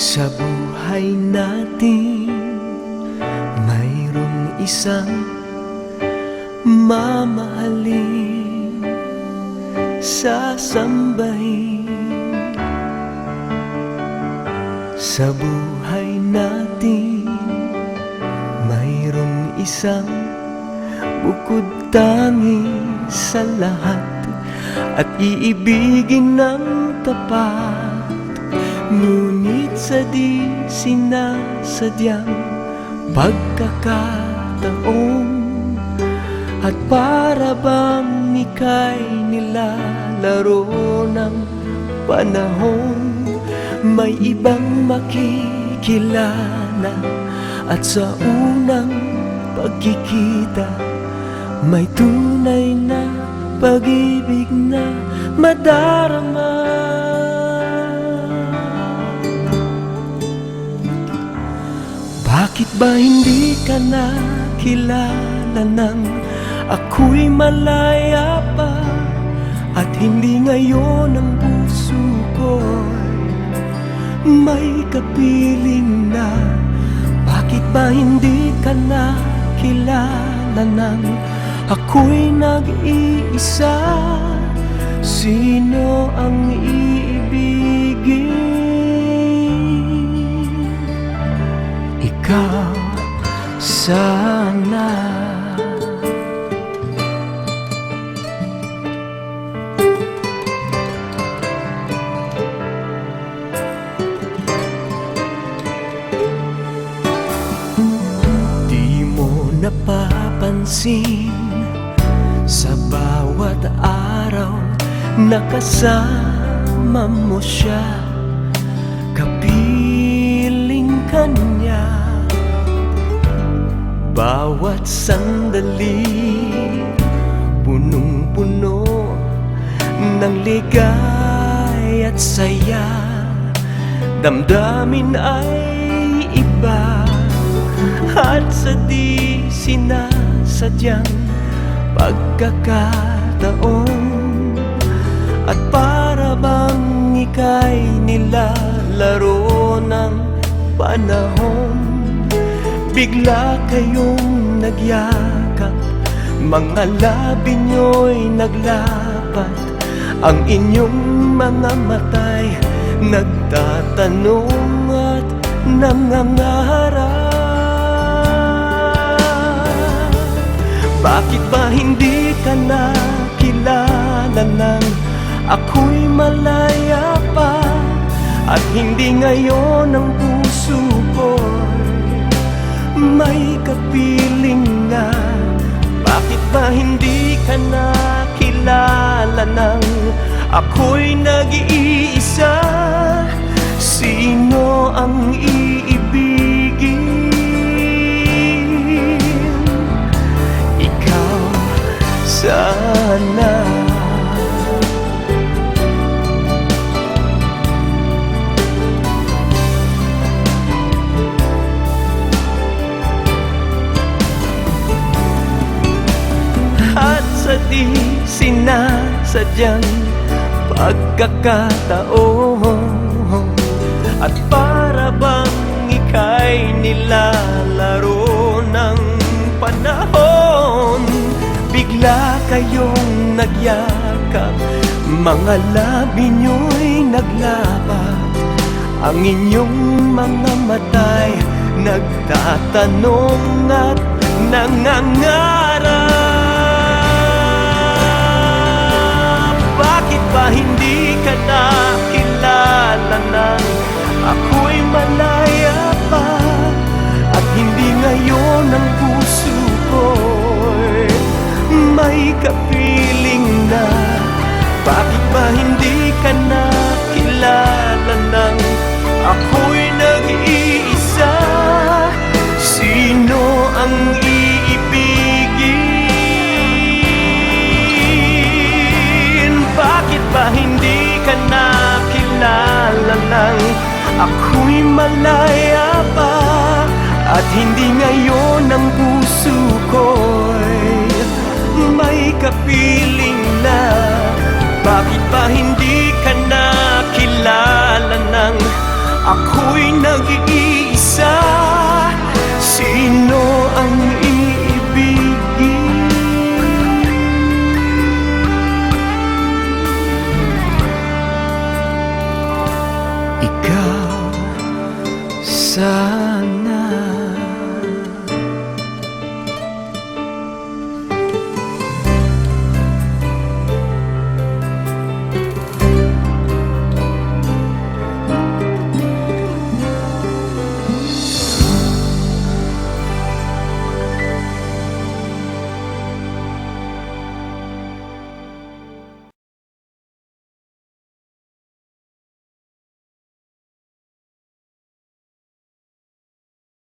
Sa buhay natin Mayroong isang Mamahalin Sasambahin Sa buhay natin Mayroong isang Bukod tangi sa lahat. At iibigin ng tapat Ngunit sa di sinasadyang pagkakataon. At para bang ika'y nilalaro ng panahon May ibang makikilala At sa unang pagkikita May tunay na pag-ibig na madarama ba hindi ka nakilala nang ako'y malaya pa At hindi ngayon ang puso ko'y may kapiling na Bakit ba hindi ka nakilala nang ako'y nag-iisa Sino ang iibigin? Ikaw sana. Di mo napapansin Sa bawat araw Nakasama mo siya. Kapiling ka niya Bawat sandali Punong-puno Ng ligay at saya. Damdamin ay iba At sa di sinasadyang pagkakataon. At para bang ika'y nilalaro ng panahon Bigla kayong nagyakap. Mga labi nyo'y naglapat. Ang inyong mga matay Nagtatanong at nangangarap. Bakit ba hindi ka nakilala nang Ako'y malaya pa? At hindi ngayon ang puso ko'y may kapiling na Bakit ba hindi ka nakilala nang Ako'y nag-iisa Sino ang iibigin? Sinasadyang pagkakataon. At para bang ika'y nilalaro ng panahon? Bigla kayong nagyakap Mga labi nyo'y naglapat Ang inyong mga matay Nagtatanong at nangangarap ba hindi ka nakilala malaya pa At hindi ngayon ang puso ko'y May kapiling na Bakit ba hindi ka nakilala ng Ako'y nag-iisa Sino ang iibigin? Ikaw desire